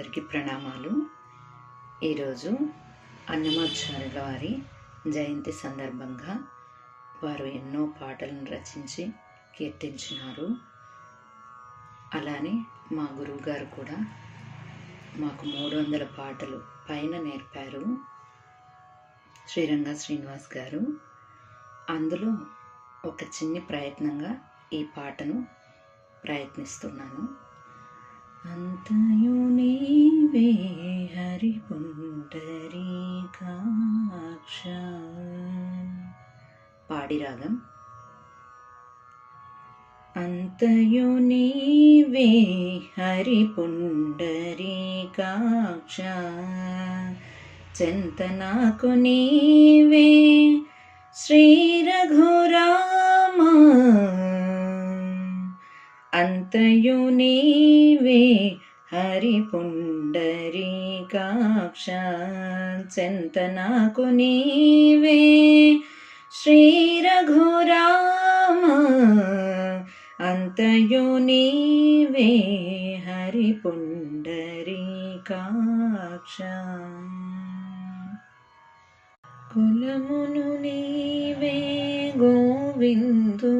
అందరికీ ప్రణామాలు. ఈరోజు అన్నమాచార్యుల వారి జయంతి సందర్భంగా వారు ఎన్నో పాటలను రచించి కీర్తించినారు. అలానే మా గురువుగారు కూడా మాకు మూడు వందల పాటలు పైన నేర్పారు. శ్రీరంగ శ్రీనివాస్ గారు అందులో ఒక చిన్ని ప్రయత్నంగా ఈ పాటను ప్రయత్నిస్తున్నాను. అంతయు నీవే హరి పుండరీకాక్ష పాడి అంతయు నీవే హరి పుండరీకాక్ష చింతనాకు నీవే శ్రీ రఘురామా మాతయు నీవే హరి పుండరీకాక్ష చెంత నాకు నీవే. శ్రీ రఘురామ అంతయు నీవే హరి పుండరీకాక్ష కులమును నీవే గోవిందు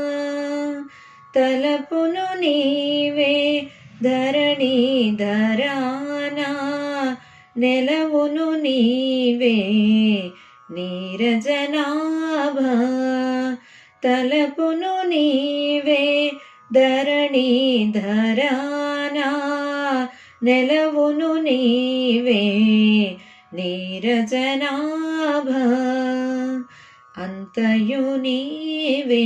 తలపును నీవే ధరణి ధరానా నెలవును నీవే నీరజనాభ. తలపును నీవే ధరణి ధరానా నెలవును నీవే నీరజనాభ. అంతయు నీవే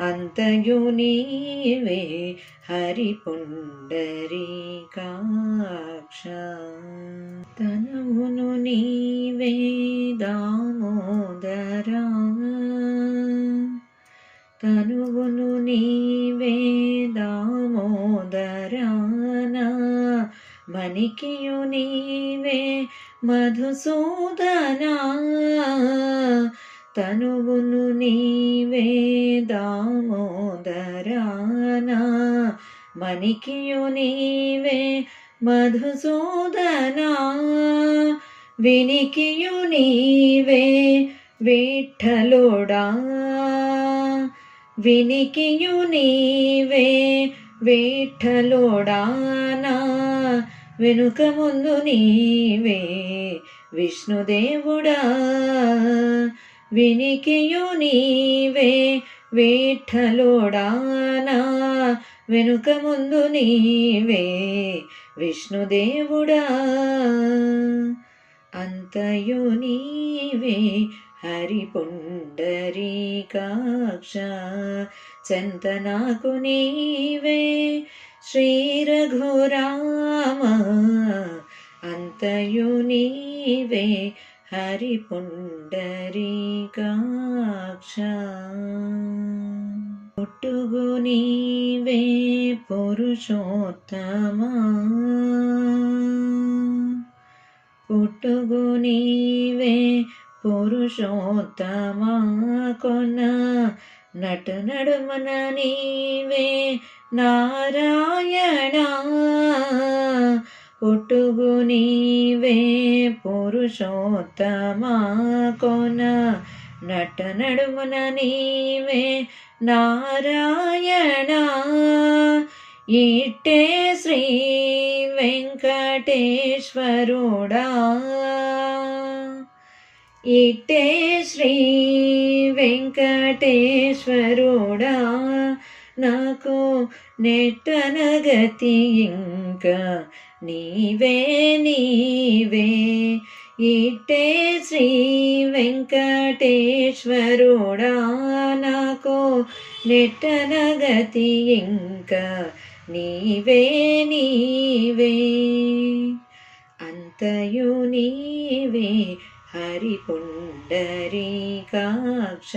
అంతయు నీవే హరి పుండరీకాక్ష తనమును నీవే దామోదరా. తనువును నీవే దామోదరానా. మణికియు నీవే మధుసూదనా. తనువును నీవే దామోదరానా మణికియు నీవే మధుసూదనా వినికియు నీవే విఠలుడా వినికియు నీవే విఠలుడానా వెనుక ముందు నీవే విష్ణుదేవుడా. వినికియు నీవే విఠలుడానా వెనుక ముందు నీవే విష్ణుదేవుడా. అంతయు నీవే హరి పుండరీకాక్ష చంతనాకు నీవే శ్రీరఘురామ. అంతయు నీవే హరిపుండరీకాక్ష పుట్టుగు నీవే పురుషోత్తమా. పుట్టుగు నీవే పురుషోత్తమా. కొన నటు నడుమన నీవే నారాయణ. పుట్టుగు నీవే పురుషోత్తమా కొన. నట నడుమున నీవే నారాయణ. ఇట్టే శ్రీ వెంకటేశ్వరుడా. ఇట్టే శ్రీ వెంకటేశ్వరుడా. నాకు నెట్టనగతి ఇంకా నీవే నీవే. ఇట్టే శ్రీ వెంకటేశ్వరుడా నాకు నెట్టనగతి ఇంకా నీవే నీవే. అంతయు నీవే హరిపుండరీకాక్ష.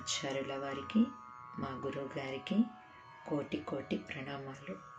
ఆచార్యుల వారికి మా గురువు గారికి కోటి కోటి ప్రణామాలు.